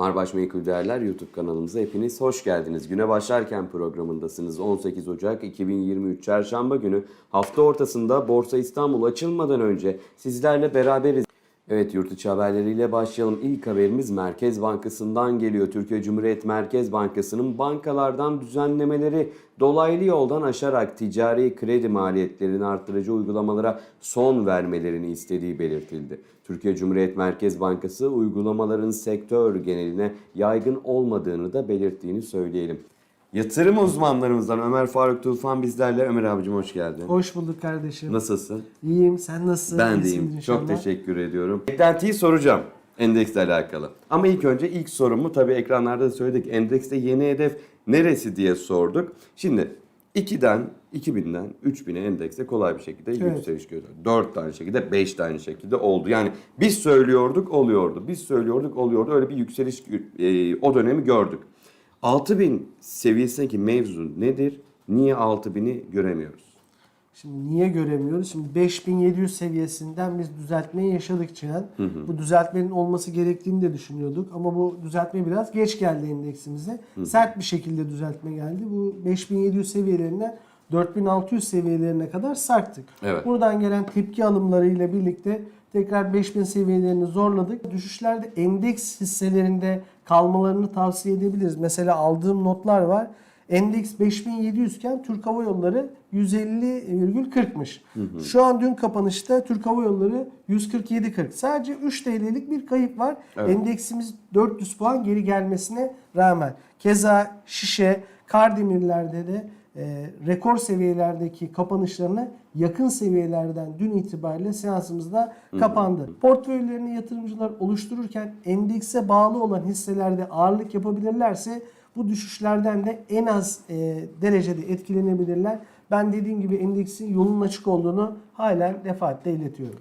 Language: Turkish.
Marbaş Menkul Değerler YouTube kanalımıza hepiniz hoş geldiniz. Güne başlarken programındasınız. 18 Ocak 2023 Çarşamba günü hafta ortasında Borsa İstanbul açılmadan önce sizlerle beraberiz. Evet yurt içi haberleriyle başlayalım. İlk haberimiz Merkez Bankası'ndan geliyor. Türkiye Cumhuriyet Merkez Bankası'nın bankalardan düzenlemeleri dolaylı yoldan aşarak ticari kredi maliyetlerini arttırıcı uygulamalara son vermelerini istediği belirtildi. Türkiye Cumhuriyet Merkez Bankası uygulamaların sektör geneline yaygın olmadığını da belirttiğini söyleyelim. Yatırım uzmanlarımızdan Ömer Faruk Tufan bizlerle. Ömer abicim hoş geldin. Hoş bulduk kardeşim. Nasılsın? İyiyim. Sen nasılsın? Ben deyim. inşallah. Çok teşekkür ediyorum. Beklentiyi soracağım endeksle alakalı. Ama ilk önce ilk sorumu tabii ekranlarda da söyledik. Endekste yeni hedef neresi diye sorduk. Şimdi 2'den 2000'den 3000'e endekste kolay bir şekilde Evet. yükseliş gördük. 4 tane şekilde 5 tane şekilde oldu. Yani biz söylüyorduk oluyordu. Biz söylüyorduk oluyordu. Öyle bir yükseliş e, o dönemi gördük. 6000 seviyesindeki mevzu nedir? Niye 6000'i göremiyoruz? Şimdi niye göremiyoruz? Şimdi 5700 seviyesinden biz düzeltmeyi yaşadık Cihan. Bu düzeltmenin olması gerektiğini de düşünüyorduk. Ama bu düzeltme biraz geç geldi endeksimize. Sert bir şekilde düzeltme geldi. Bu 5700 seviyelerinden 4600 seviyelerine kadar sarktık. Evet. Buradan gelen tepki alımlarıyla birlikte tekrar 5000 seviyelerini zorladık. Düşüşlerde endeks hisselerinde kalmalarını tavsiye edebiliriz. Mesela aldığım notlar var. Endeks 5700 iken Türk Hava Yolları 150,40'mış. Şu an dün kapanışta Türk Hava Yolları 147,40. Sadece 3 TL'lik bir kayıp var. Evet. Endeksimiz 400 puan geri gelmesine rağmen. Keza şişe, Kardemirler'de de e, rekor seviyelerdeki kapanışlarına yakın seviyelerden dün itibariyle seansımızda kapandı. Portföylerini yatırımcılar oluştururken endekse bağlı olan hisselerde ağırlık yapabilirlerse bu düşüşlerden de en az e, derecede etkilenebilirler. Ben dediğim gibi endeksin yolun açık olduğunu halen defaatle iletiyorum.